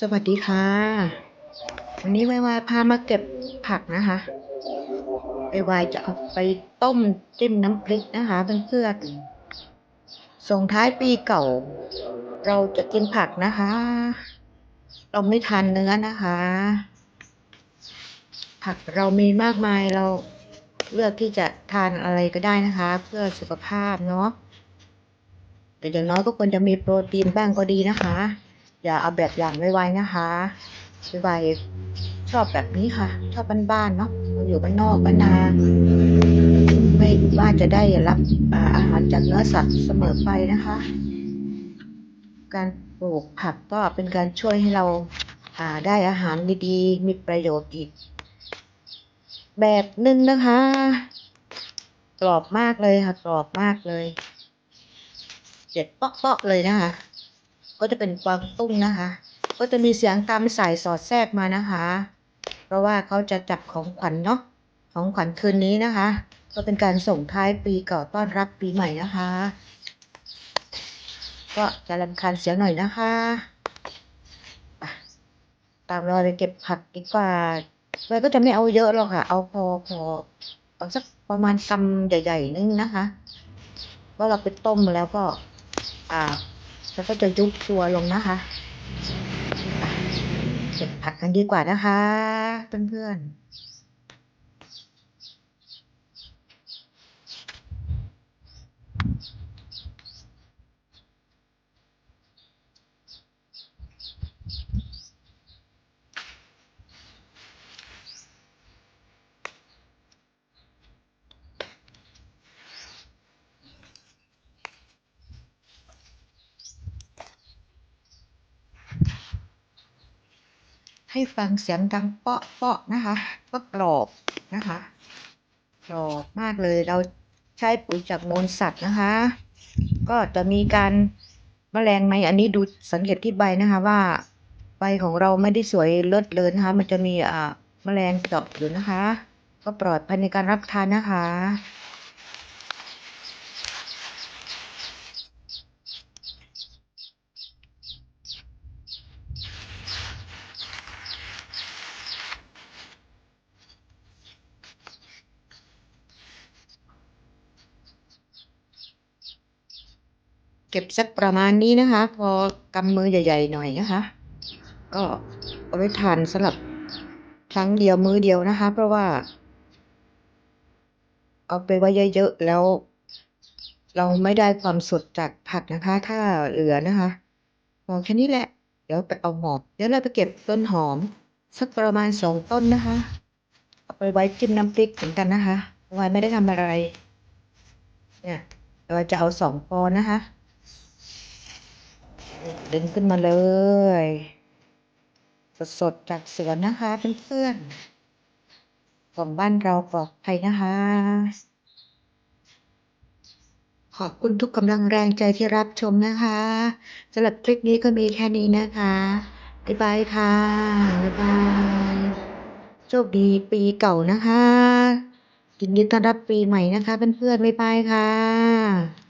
สวัสดีค่ะ วันนี้วายวายพามาเก็บผักนะคะวายวายจะเอาไปต้มจิ้มน้ำพริกนะคะเพื่อนๆส่งท้ายปีเก่า เราจะกินผักนะคะ เราไม่ทานเนื้อนะคะ ผักเรามีมากมายเราเลือกที่จะทานอะไรก็ได้นะคะ เพื่อสุขภาพเนาะแต่อย่างน้อยก็ควรจะมีโปรตีนบ้างก็ดีนะคะ อย่าเอาแบบอย่างไวๆนะคะไวๆชอบแบบนี้ค่ะ ชอบบ้านๆเนาะอยู่บ้านนอกบ้านนาไม่ว่าจะได้รับอาหารจากเนื้อสัตว์เสมอไปนะคะ การปลูกผักก็เป็นการช่วยให้เราาได้อาหารดีๆ มีประโยชน์อีก แบบนึงนะคะ กรอบมากเลยค่ะ กรอบมากเลยเด็ดเปาะๆเลยนะคะ ก็จะเป็นกวางตุ้งนะคะ ก็จะมีเสียงตามสายสอดแทรกมานะคะ เพราะว่าเขาจะจับของขวัญเนาะของขวัญคืนนี้นะคะ ก็เป็นการส่งท้ายปีเก่าต้อนรับปีใหม่นะคะ ก็จะรำคาญเสียงหน่อยนะคะตามเราไปเก็บผักดีกว่าเราก็จะไม่เอาเยอะหรอกค่ะ เอาพอพอเอาสักประมาณกำใหญ่ ๆ นึงนะคะว่าเราไปต้มแล้วก็ อ่า แล้วก็จะยุบตัวลงนะคะเก็บผักกันดีกว่านะคะเพื่อนๆ ให้ฟังเสียงดังเปาะเปาะนะคะ ก็กรอบนะคะกรอบมากเลยเราใช้ปุ๋ยจากมูลสัตว์นะคะ ก็จะมีการแมลงไหมอันนี้ดูสังเกตที่ใบนะคะว่าใบของเราไม่ได้สวยเลิศเลยนะคะ มันจะมีอ่าแมลงเจาะอยู่นะคะ ก็ปลอดภัยในการรับทานนะคะ ก็บสักประมาณนี้นะคะ พอกำมือใหญ่ ๆ หน่อยนะคะ ก็เอาไว้ทานสำหรับครั้งเดียวมือเดียวนะคะ เพราะว่า เอาไปไว้เยอะๆแล้ว เราไม่ได้ความสดจากผักนะคะ ถ้าเหลือนะคะพอแค่นี้แหละ เดี๋ยวไปเอาหอมเดี๋ยวเราไปเก็บต้นหอม สักประมาณสองต้นนะคะ เอาไปไว้จิ้มน้ำพริกเหมือนกันนะคะไว้ไม่ได้ทำอะไร เนี่ยเราจะเอาสองปอนนะคะ ดึงขึ้นมาเลย สดๆจากเสวนนะคะเพื่อนๆของบ้านเราปลอดภัยนะคะ ขอบคุณทุกกำลังแรงใจที่รับชมนะคะสำหรับคลิปนี้ก็มีแค่นี้นะคะบ๊ายบายค่ะบ๊ายบายโชคดีปีเก่านะคะยินดีต้อนรับปีใหม่นะคะเพื่อนๆบ๊ายบายค่ะ